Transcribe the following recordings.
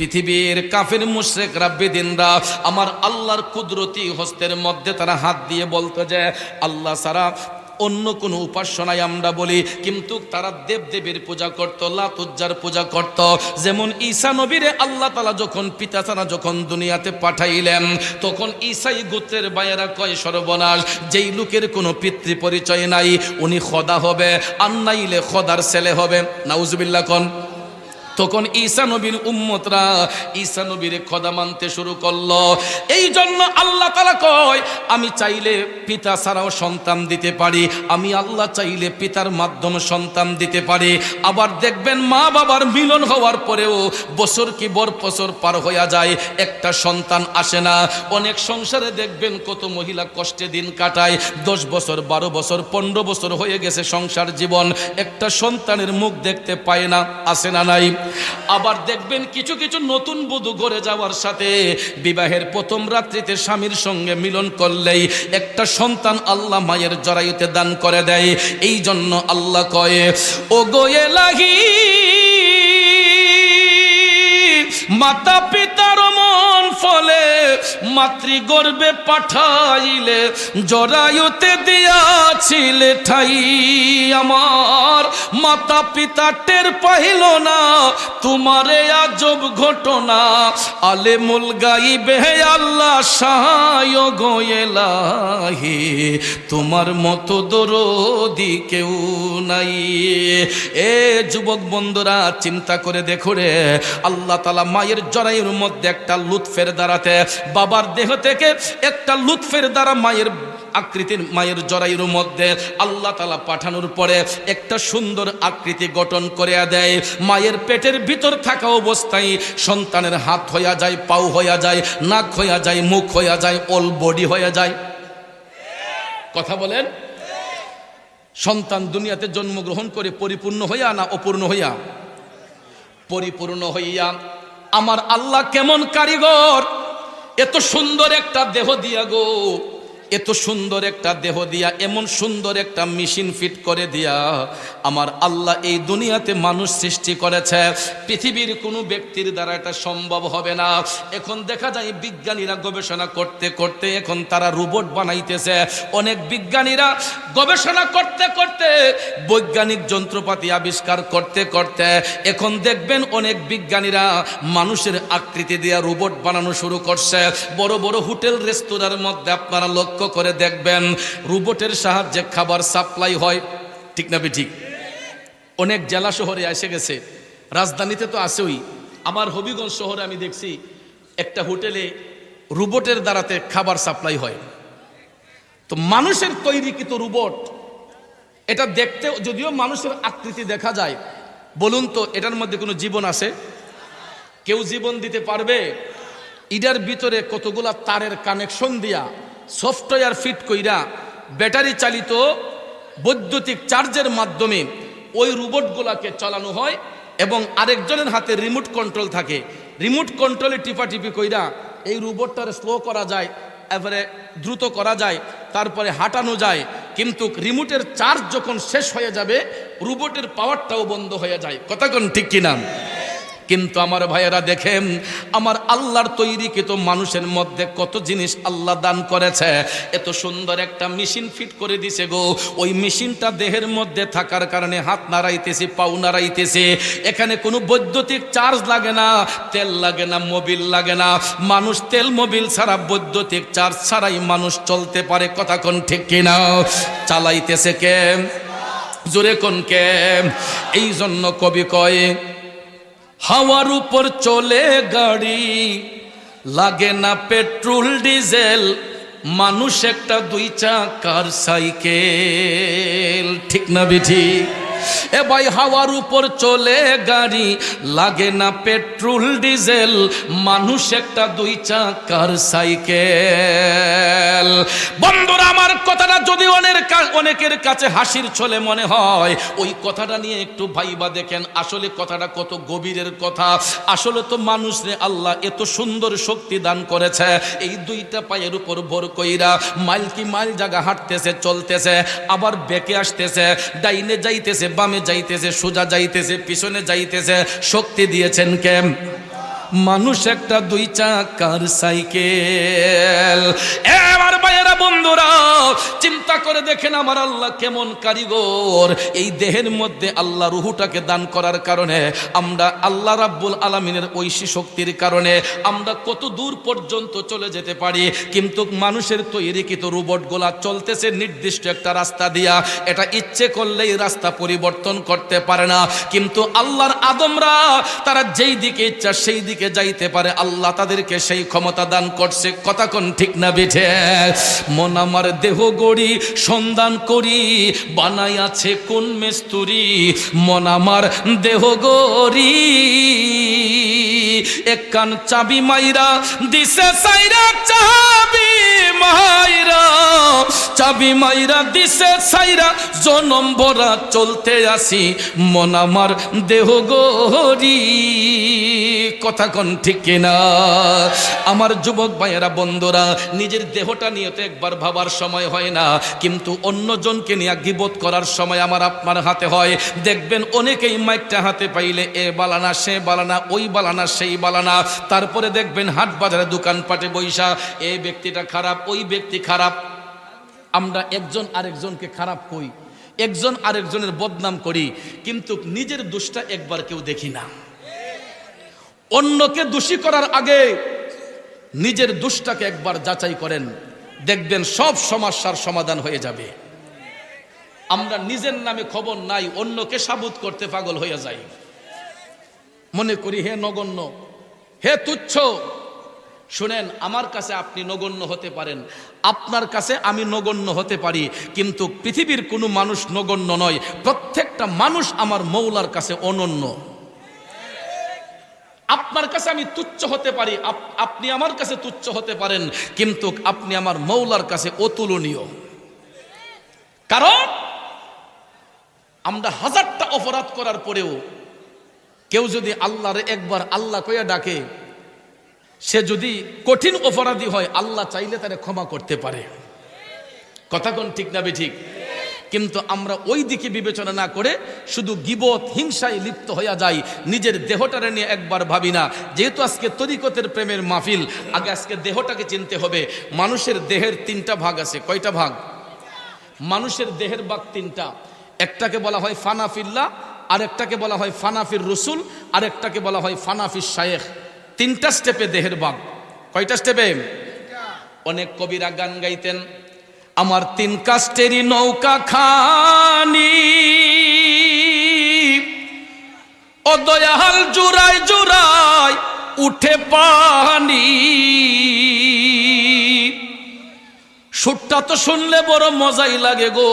পৃথিবীর কাফের মুশরেকরা বেদিনরা আমার আল্লাহর কুদরতি হস্তের মধ্যে তারা হাত দিয়ে বলতো যে, আল্লাহ সারা অন্য কোনো উপাসনায় আমরা বলি। কিন্তু তারা দেবদেবীর পূজা করত, লাতুজ্জার পূজা করত। যেমন ঈসা নবীরে আল্লাহ তালা যখন পিতা যখন দুনিয়াতে পাঠাইলেন, তখন ঈসাই গোত্রের বায়েরা কয়, সর্বনাশ, যেই লোকের কোনো পিতৃ পরিচয় নাই, উনি খদা হবে, আর নাইলে খদার ছেলে হবে। নাউজুবিল্লাহ কন। তখন ঈসা নবীর উম্মতরা ঈসা নবীর খোদা মানতে শুরু করল। এই জন্য আল্লাহ তালা কয়, আমি চাইলে পিতা ছাড়াও সন্তান দিতে পারি, আমি আল্লাহ চাইলে পিতার মাধ্যমে সন্তান দিতে পারি। আবার দেখবেন মা বাবার মিলন হওয়ার পরেও বছর কি বর বছর পার হইয়া যায়, একটা সন্তান আসে না। অনেক সংসারে দেখবেন কত মহিলা কষ্টে দিন কাটায়, দশ বছর, বারো বছর, পনেরো বছর হয়ে গেছে সংসার জীবন, একটা সন্তানের মুখ দেখতে পায় না, আসে না নাই। আবার দেখবেন কিছু কিছু নতুন বধূ গড়ে যাওয়ার সাথে বিবাহের প্রথম রাত্রিতে স্বামীর সঙ্গে মিলন করলেই একটা সন্তান আল্লাহ মায়ের জরায়ুতে দান করে দেয়। এই জন্য আল্লাহ কয়ে ও গোয়ে লাগি মাতা পিতার মন ফলে মাতৃগর্ভে পাঠাইলে, জরায়ুতে দিয়াছিলে ঠাই আমার। মাতা পিতা টের পাইল না, তোমারে আজব ঘটনা। আলে মুল গাইবে আল্লাহ, সাহায় গোয়েলাহি তোমার মতো দরদি কেউ নাই। এ যুবক বন্ধুরা, চিন্তা করে দেখো রে, আল্লাহ তালা মায়ের জরায়ুর মধ্যে একটা লুৎফের দ্বারাতে, বাবার দেহ থেকে একটা লুৎফের দ্বারা মায়ের আকৃতির মায়ের জরায়ুর মধ্যে আল্লাহ তালা পাঠানোর পরে একটা সুন্দর আকৃতি গঠন করে দেয়। মায়ের পেটের ভিতর থাকা অবস্থায় সন্তানের হাত হইয়া যায়, পাও হইয়া যায়, নাক হইয়া যায়, মুখ হইয়া যায় অল বডি হইয়া যায়। কথা বলেন? সন্তান দুনিয়াতে জন্মগ্রহণ করে পরিপূর্ণ হইয়া না অপূর্ণ হইয়া? পরিপূর্ণ হইয়া আমার আল্লাহ কেমন কারিগর? এত সুন্দর একটা দেহ দিয়া গো। এত সুন্দর একটা দেহ দিয়া, এমন সুন্দর একটা মেশিন ফিট করে দিয়া আমার আল্লাহ এই দুনিয়াতে মানুষ সৃষ্টি করেছে। পৃথিবীর কোনো ব্যক্তির দ্বারা এটা সম্ভব হবে না। এখন দেখা যায় বিজ্ঞানীরা গবেষণা করতে করতে এখন তারা রোবট বানাইতেছে। অনেক বিজ্ঞানীরা গবেষণা করতে করতে বৈজ্ঞানিক যন্ত্রপাতি আবিষ্কার করতে করতে এখন দেখবেন অনেক বিজ্ঞানীরা মানুষের আকৃতি দিয়া রোবট বানানো শুরু করছে। বড় বড় হোটেল, রেস্তোরাঁর মধ্যে আপনারা লক্ষ্য করে দেখবেন। রোবটের সাহায্যে খাবার সাপ্লাই হয়। ঠিক না ঠিক অনেক জেলা শহরে এসে গেছে। রাজধানীতে তো আসেই আমার হবিগঞ্জ শহরে আমি দেখছি, একটা হোটেলে রোবটের দ্বারাতে খাবার সাপ্লাই হয়। তো মানুষের তৈরিকৃত রোবট, এটা দেখতে যদিও মানুষের আকৃতি দেখা যায়। বলুন তো, এটার মধ্যে কোনো জীবন আছে? কেউ জীবন দিতে পারবে? ইডার ভিতরে কতগুলা তারের কানেকশন দিয়া সফটওয়্যার ফিট কইরা ব্যাটারি চালিত বৈদ্যুতিক চার্জের মাধ্যমে ওই রোবটগুলাকে চালানো হয় এবং আরেকজনের হাতে রিমোট কন্ট্রোল থাকে। রিমোট কন্ট্রোলে টিপাটিপি কইরা এই রোবটটারে স্লো করা যায়, এবারে দ্রুত করা যায়, তারপরে হাঁটানো যায়। কিন্তু রিমোটের চার্জ যখন শেষ হয়ে যাবে, রোবটের পাওয়ারটাও বন্ধ হয়ে যায়। কথা কোন ঠিক কিনা? কিন্তু আমার ভাইয়েরা দেখেন, আমার আল্লাহর তৈরিকৃত মানুষের মধ্যে কত জিনিস আল্লাহ দান করেছে। এত সুন্দর একটা মেশিন ফিট করে দিছে গো। ওই মেশিনটা দেহের মধ্যে থাকার কারণে হাত নাড়াইতেছে, পাও নাড়াইতেছে। এখানে কোনো বৈদ্যুতিক চার্জ লাগে না, তেল লাগে না, মোবিল লাগে না। মানুষ তেল, মোবিল ছাড়া বৈদ্যুতিক চার্জ ছাড়াই মানুষ চলতে পারে, কথা কোন ঠিক কিনা? চালাইতেছে কে? জোরে কোন কে? এই জন্য কবি কয় হাওয়ার উপর চলে গাড়ি। লাগে না পেট্রোল, ডিজেল, মানুষ একটা দুই চাকার সাইকেল। ঠিক না বিঠি? এ ভাই হাওয়ার উপর চলে গাড়ি, লাগে না পেট্রোল, ডিজেল। মানুষ একটা দুই চাকার সাইকেল। বন্ধুরা, আমার কথাটা যদি অনেক অনেকের কাছে হাসির ছলে মনে হয়, ওই কথাটা নিয়ে একটু ভাইবা দেখেন, আসলে কথাটা কত গভীরের কথা। আসলে তো মানুষ রে আল্লাহ এত সুন্দর শক্তি দান করেছে, এই দুইটা পায়ের উপর ভর কইরা মাইল কি মাইল জায়গা হাঁটতেছে, চলতেছে, আবার বেঁকে আসতেছে, ডাইনে যাইতেছে বামে যাইতেছে, সোজা যাইতেছে, পিছনে যাইতেছে, শক্তি দিয়েছেন কে? মানুষ একটা দুই চাকার সাইকেল। এবার ভাইয়েরা বন্ধুরা, চিন্তা করে দেখেন আমার আল্লাহ কেমন কারিগর। এই দেহের মধ্যে আল্লাহ রুহুটাকে দান করার কারণে, আমরা আল্লাহ রাব্বুল আলমিনের ঐশী শক্তির কারণে, আমরা কত দূর পর্যন্ত চলে যেতে পারি। কিন্তু মানুষের তৈরি তৈরিকৃত রোবটগুলা চলতেছে নির্দিষ্ট একটা রাস্তা দিয়া। এটা ইচ্ছে করলেই রাস্তা পরিবর্তন করতে পারে না। কিন্তু আল্লাহর আদমরা, তারা যেই দিকে ইচ্ছা সেই দিকে যাইতে পারে। আল্লাহ তাদেরকে সেই ক্ষমতা দান করছে। কথা কোন ঠিক না বেঠে? মন আমার দেহ গড়ি, সন্ধান করি, বানাই আছে কোন মেস্তুরি? মন আমার দেহ গড়ি। এক কান চাবি মাইরা, দিছে সাইরা চাবি মাইরা। চাবি মাইরা দিছে সাইরা জনম ভরা চলতে আসি। মন আমার দেহ গরি কথা কোন ঠিক কিনা? আমার যুবক ভাইয়েরা, বন্ধুরা, নিজের দেহটা নিয়ে তো একবার ভাবার সময় হয় না। কিন্তু অন্যজনকে নিয়ে গিবোধ করার সময় আমার আপনার হাতে হয়। দেখবেন অনেকেই মাইকটা হাতে পাইলে, এ বালানা সে বালানা ওই বালানা সেই বালানা তারপরে দেখবেন হাট বাজারে দোকানপাটে বৈশা এই ব্যক্তিটা খারাপ, ওই ব্যক্তি খারাপ। আমরা একজন আরেকজনকে খারাপ কই, একজন আরেকজনের বদনাম করি, কিন্তু নিজের দোষটা একবার কেউ দেখি না। অন্যকে দোষী করার আগে নিজের দোষটাকে একবার যাচাই করেন, দেখবেন সব সমস্যার সমাধান হয়ে যাবে। আমরা নিজের নামে খবর নাই, অন্যকে সাবুত করতে পাগল হয়ে যাই। মনে করি, হে নগণ্য, হে তুচ্ছ শুনেন, আমার কাছে আপনি নগণ্য হতে পারেন। আপনার কাছে আমি নগণ্য হতে পারি, কিন্তু পৃথিবীর কোনো মানুষ নগণ্য নয়। প্রত্যেকটা মানুষ আমার মৌলার কাছে অনন্য। আপনার কাছে আমি তুচ্ছ হতে পারি, আপ- আপনি আমার কাছে তুচ্ছ হতে পারেন, কিন্তু আপনি আমার মৌলার কাছে অতুলনীয়। কারণ, আমরা হাজারটা অপরাধ করার পরেও কেউ যদি আল্লাহরে একবার আল্লাহ কইয়া ডাকে সে যদি কঠিন অপরাধী হয়, আল্লাহ চাইলে তারে ক্ষমা করতে পারে। কথা কোন ঠিক না ঠিক কিন্তু আমরা ওই দিকে বিবেচনা না করে শুধু গিবত, হিংসায় লিপ্ত হইয়া যাই, নিজের দেহটারে নিয়ে একবার ভাবি না। যেহেতু আজকে তরিকতের প্রেমের মাহফিল, আগে আজকে দেহটাকে চিনতে হবে। মানুষের দেহের তিনটা ভাগ আছে। কয়টা ভাগ? মানুষের দেহের ভাগ তিনটা। একটাকে বলা হয় ফানাফিল্লা আরেকটাকে বলা হয় ফানাফির রসুল, আরেকটাকে বলা হয় ফানাফির শায়েখ। তিনটা স্টেপে দেহের ভাগ কয়টা স্টেপে? অনেক কবিরা গান গাইতেন, আমার তিন কাস্টেরই নৌকা খানি, ও দয়াল জুরাই জুরাই উঠে পানি। সুরটা তো শুনলে বড় মজাই লাগে গো,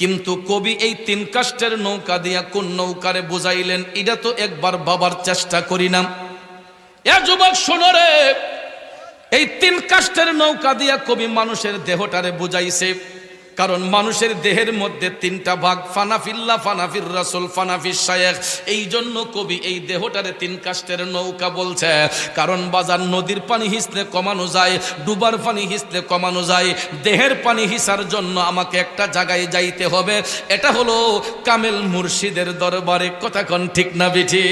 কিন্তু কবি এই তিন কাষ্টের নৌকা দিয়া কোন নৌকারে বুঝাইলেন, এটা তো একবার বাবার চেষ্টা করি না। যুবক শোনো রে। এই তিন কাষ্টের নৌকা দিয়া কবি মানুষের দেহটারে বুঝাইছে। কারণ মানুষের দেহের মধ্যে তিনটা ভাগ, ফানাফিল্লা, ফানাফির রাসুল, ফানাফির শায়েখ। এই জন্য কবি এই দেহটারে তিন কাষ্টের নৌকা বলছে, কারণ বাজার নদীর পানি হিসলে কমানো যায়, ডুবার পানি হিসলে কমানো যায়, দেহের পানি হিসার জন্য আমাকে একটা জায়গায় যাইতে হবে। এটা হলো কামেল মুর্শিদের দরবারে, কথা কন ঠিক না বিঠি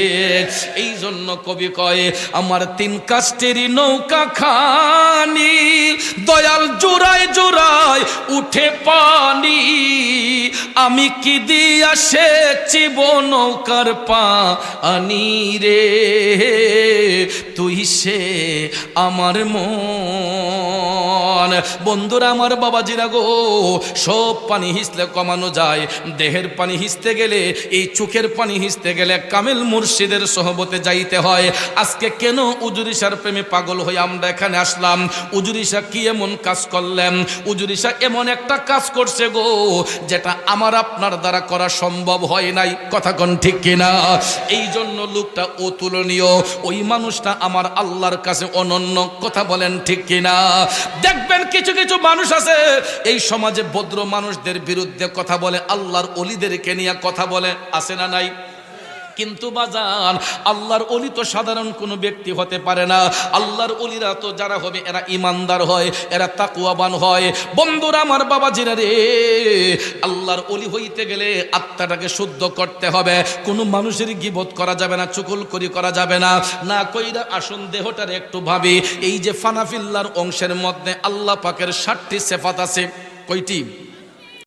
এই জন্য কবি কয়, আমার তিন কাষ্টেরই নৌকা খানি, দয়াল জোড়ায় জোড়ায় উঠে পানি আমি কি দিয়া সে চিব নৌকার পা আনি রে? তুই সে আমার মন। বন্ধুরা আমার বাবাজিরা গো, সব পানি হিসলে কমানো যায়। দেহের পানি হিসতে গেলে, এই চোখের পানি হিসতে গেলে কামেল মুর্শিদের সহবতে যাইতে হয়। আজকে কেন উজুরিসার প্রেমে পাগল হয়ে আমরা এখানে আসলাম? উজুরিসা কি এমন কাজ করলেন? উজুরিসা এমন একটা কাজ করছে গো, যেটা আমার আপনার দ্বারা করা সম্ভব হয় নাই। কথা কন ঠিক কিনা? এই জন্য লোকটা অতুলনীয় ওই মানুষটা আমার আল্লাহর কাছে অনন্য। কথা বলেন ঠিক কিনা? দেখবেন কিছু কিছু মানুষ আছে, এই সমাজে ভদ্র মানুষদের বিরুদ্ধে কথা বলে, আল্লাহর অলিদেরকে নিয়ে কথা বলে আসে না নাই? কিন্তু বাজান, আল্লাহর অলি তো সাধারণ কোনো ব্যক্তি হতে পারে না। আল্লাহর অলিরা তো যারা হবে, এরা ইমানদার হয়, এরা তাকুয়াবান হয়। বন্ধুরা, আমার বাবা জিরা রে, আল্লাহর অলি হইতে গেলে আত্মাটাকে শুদ্ধ করতে হবে। কোনো মানুষের গিবত করা যাবে না চুকুল করি করা যাবে না। না কইরা আসুন, দেহটার একটু ভাবি। এই যে ফানাফিল্লার অংশের মধ্যে আল্লাহ পাকের ষাটটি সেফাত আছে, কয়টি?